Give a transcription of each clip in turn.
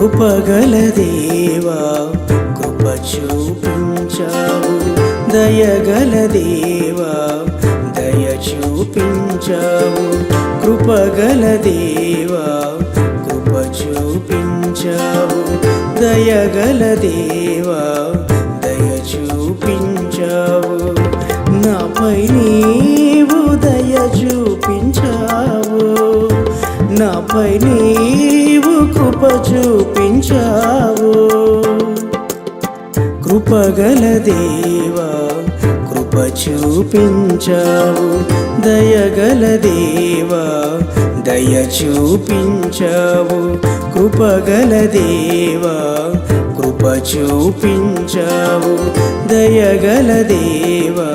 కృపగల దేవా కృప చూపించావు దయగల దేవా దయ చూపించావు కృపగల దేవా కృప చూపించావు దయగల దేవా దయ చూపించావు నాపై నీవు దయ చూపించావు నాపై చూపించావు కృపగల దేవా కృప చూపించావు. దయగల దేవా దయ చూపించావు. కృపగల దేవా కృప చూపించావు. దయగల దేవా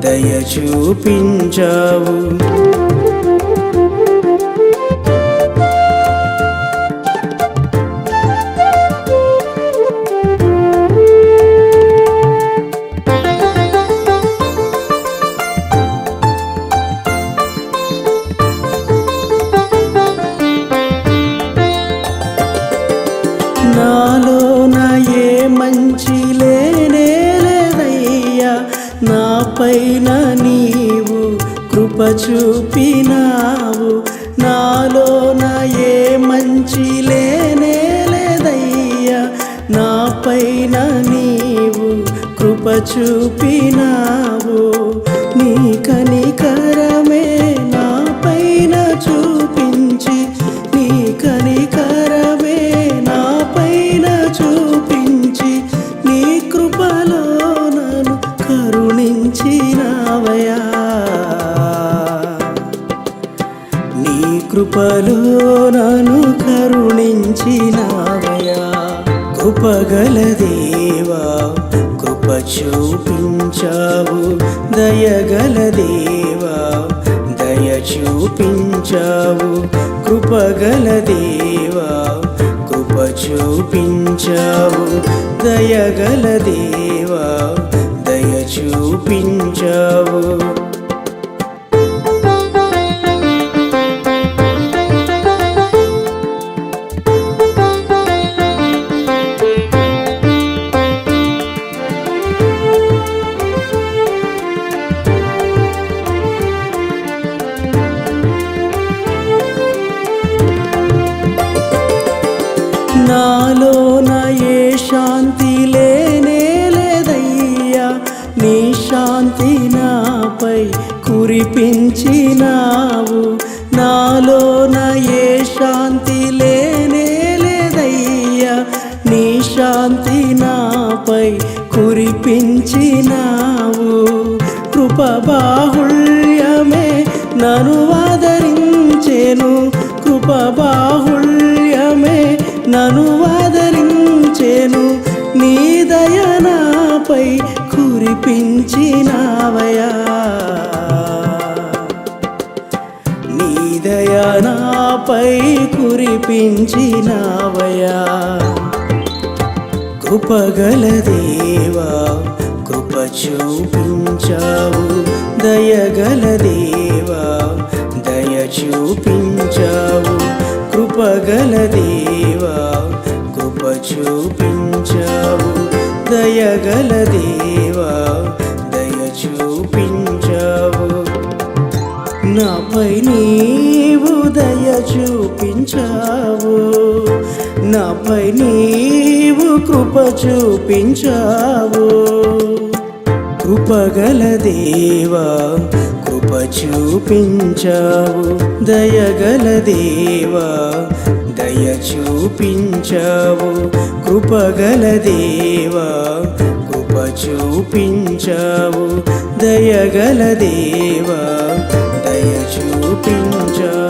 దయ చూపించావు. మంచి లేనే లేదయ్యా. నా పైన నీవు కృప చూపినావు. నాలో నా ఏ మంచి లేనే లేదయ్యా. నా పైన నీవు కృప చూపినా కృపలో నను కరుణించినావయా కృపగల దేవా కృప చూపించావు. దయగల దేవా దయ చూపించావు. కృపగల దేవా కృప చూపించావు. దయగల దేవా దయ చూపించావు. కురిపించినావు నాలో ఏ శాంతి లేనే లేదయ్యా. నీ శాంతి నాపై కురిపించినావు. కృపబాహుళ్యమే నను నన్ను ఆదరించెను. కృప బాహుళ్యమే ఆదరించెను. నీ దయనాపై కురిపించినావయా దయ నాపై కురిపించినావయా కృపగల దేవా కృప చూపించావు. దయగల దేవా దయ చూపించావు. కృపగల దేవా కృప చూపించావు. దయగల దేవా దయ చూపించావు నాపై నీవు దయ చూపించావు. నాపై నీవు కృప చూపించావు. కృపగల దేవా కృప చూపించావు. దయగల దేవా దయ చూపించావు. కృపగల దేవా కృప చూపించావు. దయగల దేవా దయ చూపించావు